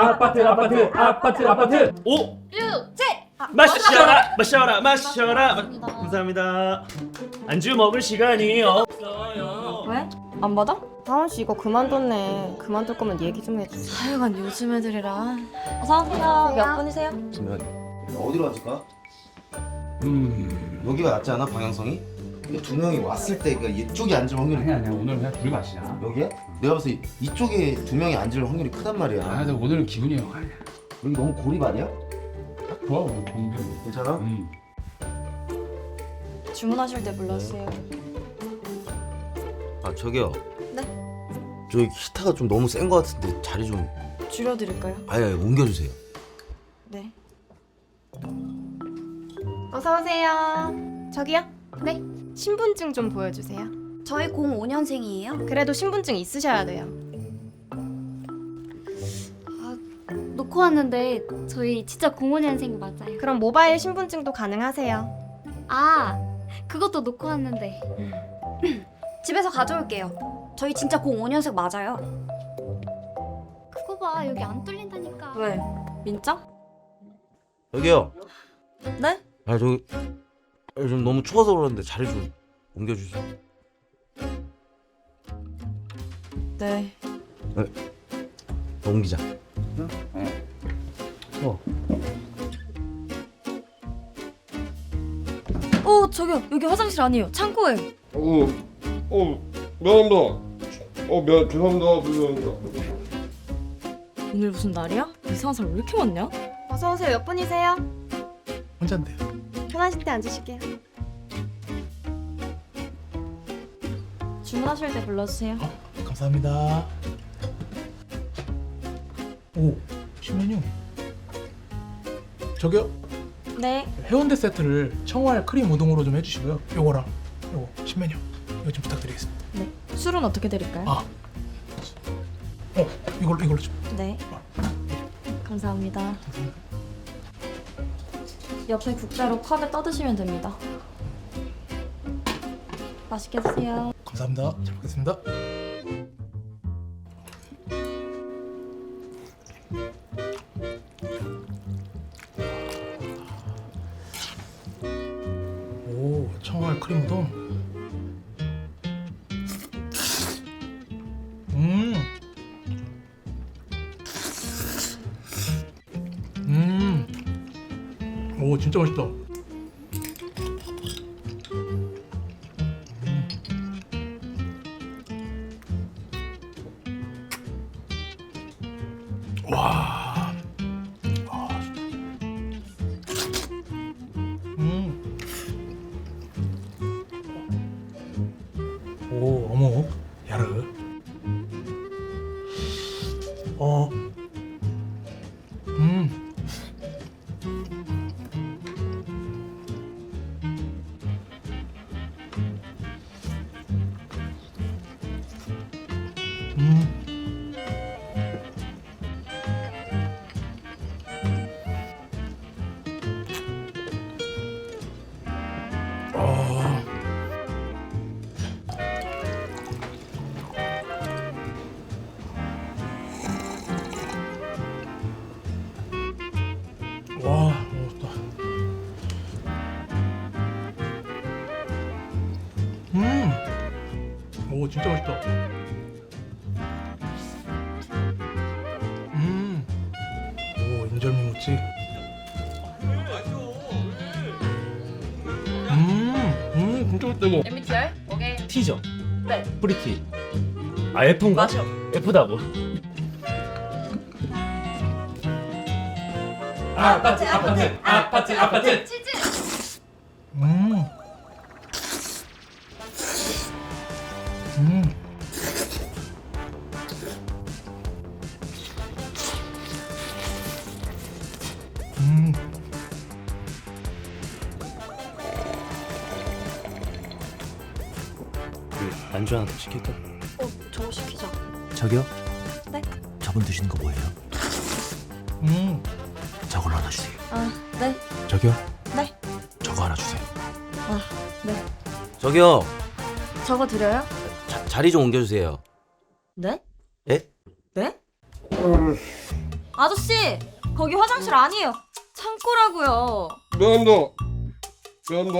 아파트 아파트 아파트 아파트 오 유, 제. 마셔라 마셔라 마셔라 감사합니다. 감사합니다 안주 먹을 시간이 없어요 왜? 안 받아? 다원 씨 이거 그만뒀네. 그만둘 거면 얘기 좀 해주세요. 하여간 요즘 애들이라. 어서 오세요. 몇 분이세요? 어디로 앉을까? 음. 여기가 낫지 않아 방향성이? 이게 두 명이 왔을 때 그러니까 이쪽에 앉을 확률이 아니 아니야 오늘 그냥 둘이 마시자. 여기야? 내가 봐서 이- 이쪽에 두 명이 앉을 확률이 크단 말이야. 아, 근데 오늘은 기분이 영 아니야. 여기 너무 고립 아니야? 딱 좋아 오늘 공기. 괜찮아? 음. 주문하실 때 불러주세요. 아 저기요. 네? 저기 기타가 좀 너무 센거 같은데 자리 좀 줄여드릴까요? 아예 아예 옮겨주세요. 네. 어서 오세요. 저기요? 네. 신분증 좀 보여주세요. 저희 05년생이에요. 그래도 신분증 있으셔야 돼요. 놓고 왔는데 저희 진짜 05년생 맞아요. 그럼 모바일 신분증도 가능하세요. 아 그것도 놓고 왔는데 집에서 가져올게요. 저희 진짜 05년생 맞아요. 그거 봐 여기 안 뚫린다니까. 왜? 민정? 여기요. 네? 아 저기 좀 너무 추워서 그러는데 자리 좀 옮겨주세요. 네. 옮기자. 어, 저기요. 여기 화장실 아니에요. 창고예요. 어, 어, 미안합니다. 어, 미안, 죄송합니다. 죄송합니다. 오늘 무슨 날이야? 이상한 사람 왜 이렇게 많냐? 어서 오세요. 몇 분이세요? 혼자인데요. 편하실 때 앉으실게요. 주문하실 때 불러주세요. 감사합니다. 오, 신메뉴. 저기요, 네. 해운대 세트를 청월 크림 우동으로 좀 해주시고요. 요거랑 요거 신메뉴 이거 좀 부탁드리겠습니다. 네. 술은 어떻게 드릴까요? 아, 어, 이걸로 이걸로 좀. 네. 감사합니다. 옆에 국자로 컵에 떠드시면 됩니다. 맛있게 드세요. 감사합니다. 잘 먹겠습니다. 오, 청월 크림 우동. 오, 진짜 맛있다. 와. 아. 음. 오, 어묵, 야르. 어. 오, 진짜 맛있다. 음, 오, 인절미 무치. 음, 음, 진짜 맛있다 이거. MBTI? 오케이. T죠? 네. 프리티 아 F인가? 맞아. F다고 아파트 아파트 아파트 아파트 음. 음. 그 안주 하나 더 시킬까? 어, 저거 시키자. 저기요? 네? 저분 드시는 거 뭐예요? 음. 저걸로 하나 주세요. 아, 네. 저기요? 네. 저거 하나 주세요. 아, 네. 저기요. 저거 드려요? 자, 자리 좀 옮겨주세요. 네? 예? 네? 아저씨 거기 화장실 아니에요. 창고라고요. 미안합니다. 미안합니다.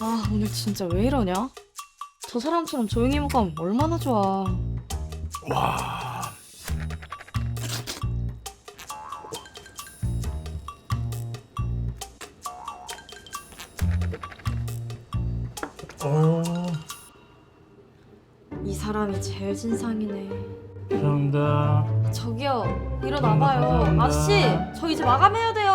아 오늘 진짜 왜 이러냐? 저 사람처럼 조용히 못 가면 얼마나 좋아. 어이 사람이 제일 진상이네. 감사합니다 저기요 일어나봐요. 아저씨 저 이제 마감해야 돼요.